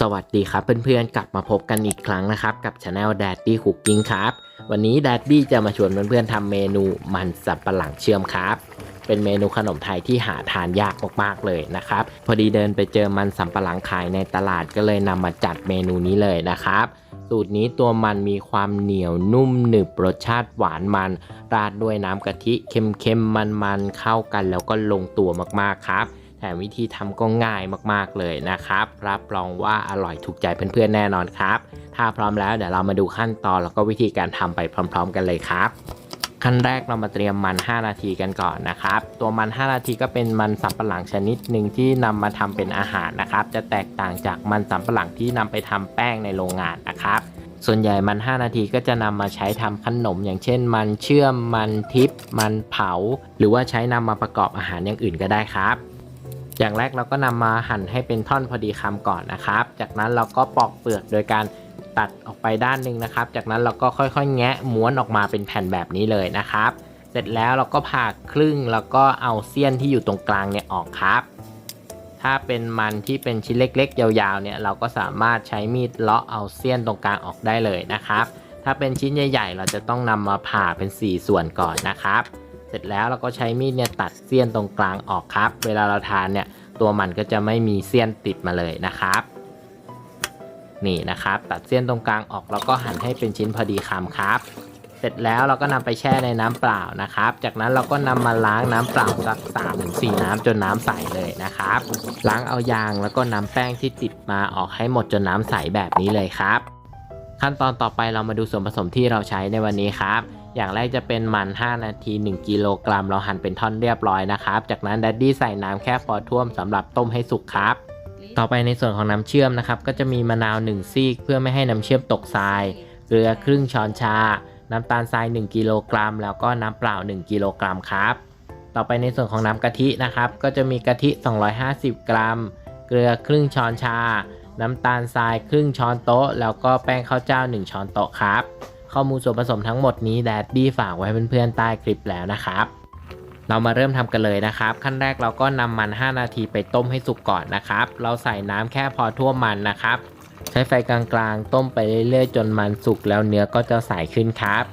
สวัสดีครับเพื่อนๆ กลับมาพบกันอีกครั้งนะครับ กับช anel Daddy Cooking ครับ วันนี้ Daddy จะมาชวนเพื่อนๆทำเมนูมันสับปะหลังเชื่อมครับ เป็นเมนูขนมไทยที่หาทานยากมากๆเลยนะครับ พอดีเดินไปเจอมันสับปะหลังขายในตลาดก็เลยนำมาจัดเมนูนี้เลยนะครับ สูตรนี้ตัวมันมีความเหนียวนุ่มหนึบรสชาติหวานมัน ราดด้วยน้ำกะทิเค็มๆมันๆเข้ากันแล้วก็ลงตัวมากๆครับ วิธีทำก็ง่ายมากๆเลยนะครับ รับรองว่าอร่อยถูกใจเพื่อนๆแน่นอนครับ ถ้าพร้อมแล้วเดี๋ยวเรามาดูขั้นตอนแล้วก็วิธีการทำไปพร้อม ๆ กันเลยครับขั้นแรกเรามาเตรียมมัน 5 นาทีกันก่อนนะครับ ตัวมัน 5 นาทีก็เป็นมันสำปะหลังชนิดหนึ่งที่นำมาทำเป็นอาหารนะครับ จะแตกต่างจากมันสำปะหลังที่นำไปทำแป้งในโรงงานนะครับ ส่วนใหญ่มัน 5 นาทีก็จะนำมาใช้ทำขนม อย่างเช่น มันเชื่อม มันทิพมันเผา หรือว่าใช้นำมาประกอบอาหารอย่างอื่นก็ได้ครับ อย่างแรกเราก็นำมาหั่นให้เป็นท่อนพอดีคำก่อนนะครับ จากนั้นเราก็ปอกเปลือกโดยการตัดออกไปด้านหนึ่งนะครับ จากนั้นเราก็ค่อยๆ แงะม้วนออกมาเป็นแผ่นแบบนี้เลยนะครับ เสร็จแล้วเราก็ผ่าครึ่งแล้วก็เอาเสี้ยนที่อยู่ตรงกลางเนี่ยออกครับ ถ้าเป็นมันที่เป็นชิ้นเล็ก ๆ ยาวๆ เนี่ยเราก็สามารถใช้มีดเลาะเอาเสี้ยนตรงกลางออกได้เลยนะครับ ถ้าเป็นชิ้นใหญ่ ๆ เราจะต้องนำมาผ่าเป็น 4 ส่วนก่อนนะครับ ร็จแล้วเราก็ใช้มีดเนี่ยตัดเสี้ยนตรงกลางออกครับ เวลาเราทานเนี่ยตัวมันก็จะไม่มีเสี้ยนติดมาเลยนะครับ นี่นะครับ ตัดเสี้ยนตรงกลางออกแล้วก็หั่นให้เป็นชิ้นพอดีคำครับ เสร็จแล้วเราก็นำไปแช่ในน้ำเปล่านะครับ จากนั้นเราก็นำมาล้างน้ำเปล่าสัก3-4น้ำจนน้ำใสเลยนะครับ ล้างเอายางแล้วก็นำแป้งที่ติดมาออกให้หมดจนน้ำใสแบบนี้เลยครับ ขั้นตอนต่อไปเรามาดูส่วนผสมที่เราใช้ในวันนี้ครับ อย่างแรกจะเป็นมัน 5 นาที 1 กิโลกรัม เราหั่นเป็นท่อนเรียบร้อยนะครับ จากนั้นดัดดี้ใส่น้ำแค่พอท่วมสำหรับต้มให้สุกครับ ต่อไปในส่วนของน้ำเชื่อมนะครับ ก็จะมีมะนาว 1 ซีก เพื่อไม่ให้น้ำเชื่อมตกทราย เกลือครึ่งช้อนชา น้ำตาลทราย 1 กิโลกรัม แล้วก็น้ำเปล่า 1 กิโลกรัมครับ ต่อไปในส่วนของน้ำกะทินะครับ ก็จะมีกะทิ 250 กรัม เกลือครึ่งช้อนชา น้ำตาลทรายครึ่งช้อนโต๊ะ แล้วก็แป้งข้าวเจ้า 1 ช้อนโต๊ะครับ ข้อมูลส่วนผสมทั้งหมดนี้แดดดี้ฝากไว้เพื่อนๆใต้คลิปแล้วนะครับเรามาเริ่มทำกันเลยนะครับ ขั้นแรกเราก็นำมัน 5 นาทีไปต้มให้สุกก่อนนะครับ เราใส่น้ำแค่พอท่วมมันนะครับ ใช้ไฟกลางๆ ต้มไปเรื่อยๆ จนมันสุกแล้วเนื้อก็จะใสขึ้นครับ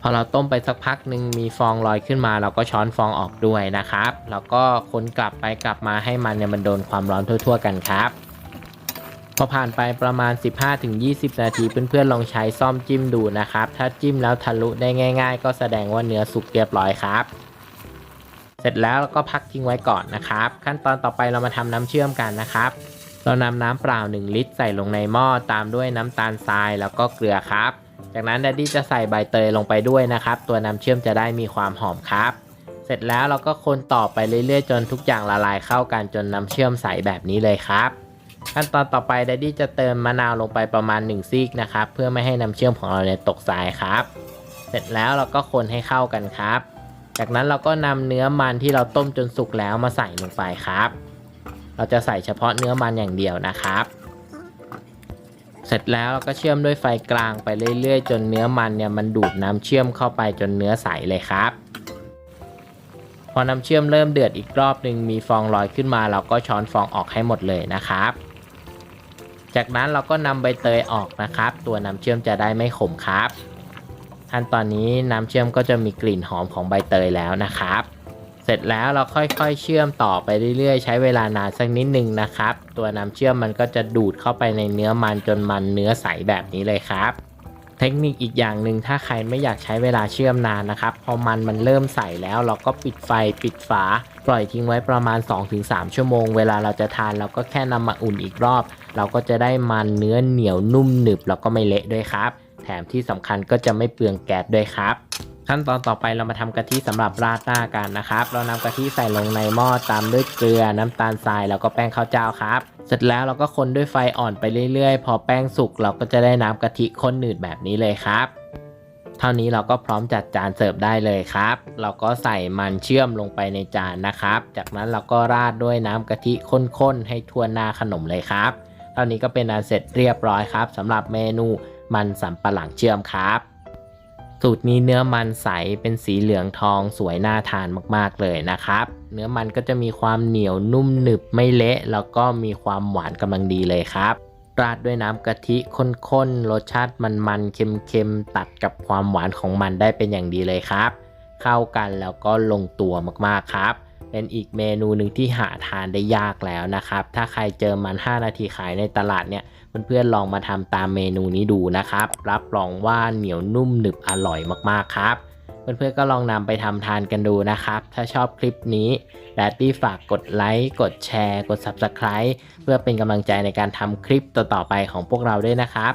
พอเราต้มไปสักพักหนึ่งมีฟองลอยขึ้นมา เราก็ช้อนฟองออกด้วยนะครับ แล้วก็คนกลับไปกลับมาให้มันเนี่ยมันโดนความร้อนทั่ว ๆ กันครับ พอผ่านไปประมาณ 15-20 นาทีเพื่อนๆลองใช้ซ่อมจิ้มดูนะครับ ถ้าจิ้มแล้วทะลุได้ง่ายๆ ก็แสดงว่าเนื้อสุกเรียบร้อยครับ เสร็จแล้วเราก็พักทิ้งไว้ก่อนนะครับ ขั้นตอนต่อไปเรามาทำน้ำเชื่อมกันนะครับ เรานำน้ำเปล่า 1 ลิตรใส่ลงในหม้อตามด้วยน้ำตาลทรายแล้วก็เกลือครับ จากนั้นดัดดี้จะใส่ใบเตยลงไปด้วยนะครับ ตัวน้ำเชื่อมจะได้มีความหอมครับ เสร็จแล้วเราก็คนต่อไปเรื่อยๆ จนทุกอย่างละลายเข้ากันจนน้ำเชื่อมใสแบบนี้เลยครับ ขั้นตอนต่อไปดัดดี้จะเติมมะนาวลงไปประมาณ 1 ซีกนะครับ เพื่อไม่ให้น้ำเชื่อมของเราเนี่ยตกทรายครับ เสร็จแล้วเราก็คนให้เข้ากันครับ จากนั้นเราก็นำเนื้อมันที่เราต้มจนสุกแล้วมาใส่ลงไปครับ เราจะใส่เฉพาะเนื้อมันอย่างเดียวนะครับ เสร็จแล้วเราก็เชื่อมด้วยไฟกลางไปเรื่อยๆ จนเนื้อมันเนี่ยมันดูดน้ำเชื่อมเข้าไปจนเนื้อใสเลยครับพอน้ำเชื่อมเริ่มเดือดอีกรอบหนึ่งมีฟองลอยขึ้นมา เราก็ช้อนฟองออกให้หมดเลยนะครับ จากนั้นเราก็นำใบเตยออกนะครับ ตัวน้ำเชื่อมจะได้ไม่ขมครับขั้นตอนนี้น้ำเชื่อมก็จะมีกลิ่นหอมของใบเตยแล้วนะครับ เสร็จแล้วเราค่อยๆ เชื่อมต่อไปเรื่อยๆ ใช้เวลานานสักนิดนึงนะครับ ตัวน้ำเชื่อมมันก็จะดูดเข้าไปในเนื้อมันจนมันเนื้อใสแบบนี้เลยครับเทคนิคอีกอย่างหนึ่งถ้าใครไม่อยากใช้เวลาเชื่อมนานนะครับ พอมันมันเริ่มใสแล้วเราก็ปิดไฟปิดฝา ปล่อยทิ้งไว้ประมาณ 2-3 ชั่วโมง เวลาเราจะทานเราก็แค่นำมาอุ่นอีกรอบ เราก็จะได้มันเนื้อเหนียวนุ่มหนึบแล้วก็ไม่เละด้วยครับ แถมที่สำคัญก็จะไม่เปลืองแก๊สด้วยครับขั้นตอนต่อไปเรามาทำกะทิสำหรับราดหน้ากันนะครับ เรานำกะทิใส่ลงในหม้อตามด้วยเกลือน้ำตาลทรายแล้วก็แป้งข้าวเจ้าครับ เสร็จแล้วเราก็คนด้วยไฟอ่อนไปเรื่อยๆ พอแป้งสุกเราก็จะได้น้ำกะทิข้นหนืดแบบนี้เลยครับ เท่านี้เราก็พร้อมจัดจานเสิร์ฟได้เลยครับ เราก็ใส่มันเชื่อมลงไปในจานนะครับ จากนั้นเราก็ราดด้วยน้ำกะทิข้นๆให้ทั่วหน้าขนมเลยครับ เท่านี้ก็เป็นอันเสร็จเรียบร้อยครับสำหรับเมนูมันสำปะหลังเชื่อมครับ สูตรนี้เนื้อมันใสเป็นสีเหลืองทองสวยน่าทานมากๆเลยนะครับ เนื้อมันก็จะมีความเหนียวนุ่มหนึบไม่เละ แล้วก็มีความหวานกำลังดีเลยครับราดด้วยน้ำกะทิข้นๆ รสชาติมันๆ เค็มๆ ตัดกับความหวานของมันได้เป็นอย่างดีเลยครับ เข้ากันแล้วก็ลงตัวมากๆครับ เป็นอีกเมนูหนึ่งที่หาทานได้ยากแล้วนะครับ ถ้าใครเจอมัน 5 นาทีขายในตลาดเนี่ยเพื่อนๆลองมาทำตามเมนูนี้ดูนะครับ รับรองว่าเหนียวนุ่มหนึบอร่อยมากๆครับ เพื่อนๆก็ลองนำไปทำทานกันดูนะครับ ถ้าชอบคลิปนี้แดดดี้ฝากกดไลค์กดแชร์ กด Subscribe เพื่อเป็นกำลังใจในการทำคลิปต่อๆไปของพวกเราด้วยนะครับ